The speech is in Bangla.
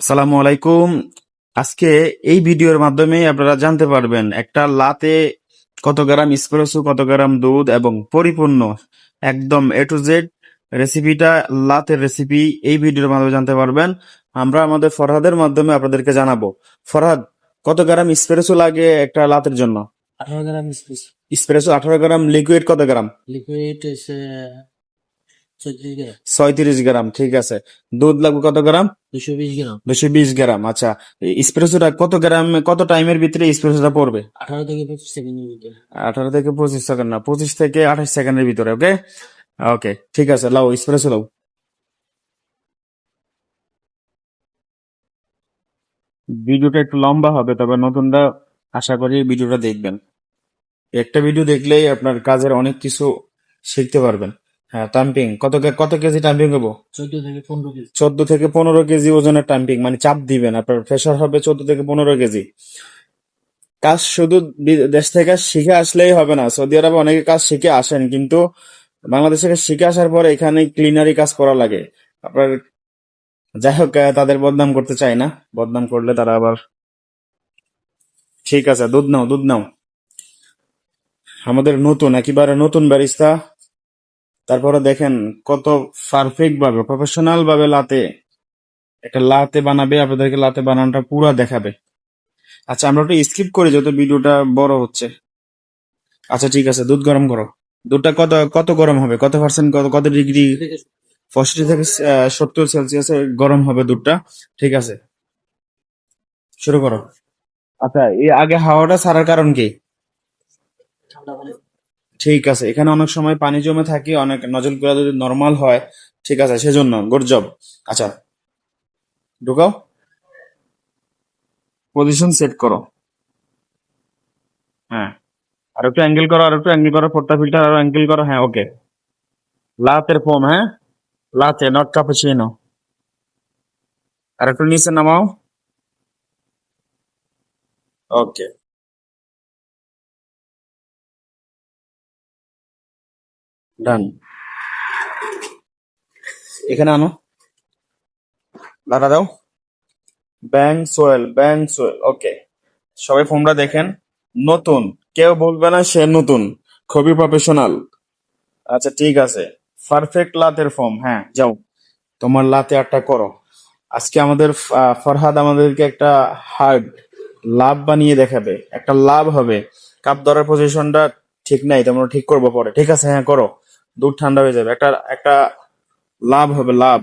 আসসালামু আলাইকুম। আজকে এই ভিডিওর মাধ্যমে আপনারা জানতে পারবেন একটা লাতে কত গ্রাম এসপ্রেসো কত গ্রাম দুধ এবং পরিপূর্ণ একদম এ টু জেড রেসিপিটা লাতের রেসিপি এই ভিডিওর মাধ্যমে জানতে পারবেন। আমরা আমাদের ফরহাদের মাধ্যমে আপনাদেরকে জানাব ফরহাদ কত গ্রাম এসপ্রেসো লাগে একটা লাতের জন্য? আঠারো গ্রাম স্পেস এসপ্রেসো আঠারো গ্রাম লিকুইড কত গ্রাম? লিকুইড ছয়ত্রিশ গ্রাম। ঠিক আছে। দুধ লাগবে কত গ্রাম? দুশো বিশ গ্রাম। দুশো বিশ গ্রাম আচ্ছা। এসপ্রেসোটা কত গ্রাম কত টাইমের ভিতরে এসপ্রেসোটা পড়বে? আঠারো থেকে পঁচিশ সেকেন্ডের ভিতরে। আঠারো থেকে পঁচিশ সেকেন্ড না পঁচিশ থেকে আঠাশ সেকেন্ডের ভিতরে ওকে ওকে ঠিক আছে লাও এসপ্রেসো লাও। ভিডিওটা একটু লম্বা হবে তবে নতুনরা আশা করি ভিডিওটা দেখবেন। একটা ভিডিও দেখলেই আপনার কাজের অনেক কিছু শিখতে পারবেন। হ্যাঁ টাম্পিং। কত কত কেজি টাম্পিং হব? চোদ্দ থেকে পনেরো কেজি। চোদ্দ থেকে পনেরো কেজি ওজনের টাম্পিং মানে চাপ দিবেন আপনার প্রেশার হবে চোদ্দ থেকে পনেরো কেজি। কাজ শুধু দেশ থেকে শিখে আসলেই হবে না। সৌদি আরবে অনেকে কাজ শিখে আসেন কিন্তু বাংলাদেশ থেকে শিখে আসার পরে এখানে ক্লিনারি কাজ করা লাগে। আপনার যাই হোক তাদের বদনাম করতে চাই না। বদনাম করলে তারা আবার ঠিক আছে দুধ নাও দুধ নাও। আমাদের নতুন একেবারে নতুন ব্যারিস্তা তারপরে দেখেন কত পারফেক্ট ভাবে প্রফেশনাল ভাবে লাতে, একটা লাতে বানাবে, আপনাদেরকে লাতে বানানোটা পুরা দেখাবে। আচ্ছা আমরা একটু স্কিপ করি যেহেতু ভিডিওটা বড় হচ্ছে। আচ্ছা ঠিক আছে, দুধ গরম করো। দুধটা কত কত গরম হবে? কত পার্সেন্ট কত কত ডিগ্রি পঁয়ষট্টি থেকে সত্তর সেলসিয়াসে গরম হবে দুধটা। ঠিক আছে। শুরু করো। আচ্ছা এই আগে হাওয়াটা ছাড়ার কারণ কি? ঠিক আছে, এখানে অনেক সময় পানি জমে থাকে, অনেক নজলগুলা যদি নর্মাল হয়, ঠিক আছে, সেজন্য গুড জব আচ্ছা ঢুকাও। পজিশন সেট করো। হ্যাঁ আর একটু অ্যাঙ্গেল করো, আর একটু অ্যাঙ্গেল করো ফোরটা ফিল্টার আর অ্যাঙ্গেল করো হ্যাঁ ওকে লাতের ফর্ম হ্যাঁ? লাতে নট কাপুচিনো আর একটু নিচে নামাও। ওকে ডান এখানে আনো। দাঁড়া দাও। ব্যাং সোয়েল ব্যাং সোয়েল ওকে সবাই ফোনটা দেখেন। নতুন। কেউ বলবে না সে নতুন। খুবই প্রফেশনাল আচ্ছা ঠিক আছে। পারফেক্ট লাতের ফর্ম হ্যাঁ যাও। তোমার লাতে আটটা করো। আজকে আমাদের ফরহাদ আমাদেরকে একটা হার্ড লাভ বানিয়ে দেখাবে। একটা লাভ হবে। কাপ ধরার পজিশনটা ঠিক নাই তোমরা ঠিক করব পরে। ঠিক আছে হ্যাঁ করো। দুধ ঠান্ডা হয়ে যাবে। একটা একটা লাভ হবে লাভ।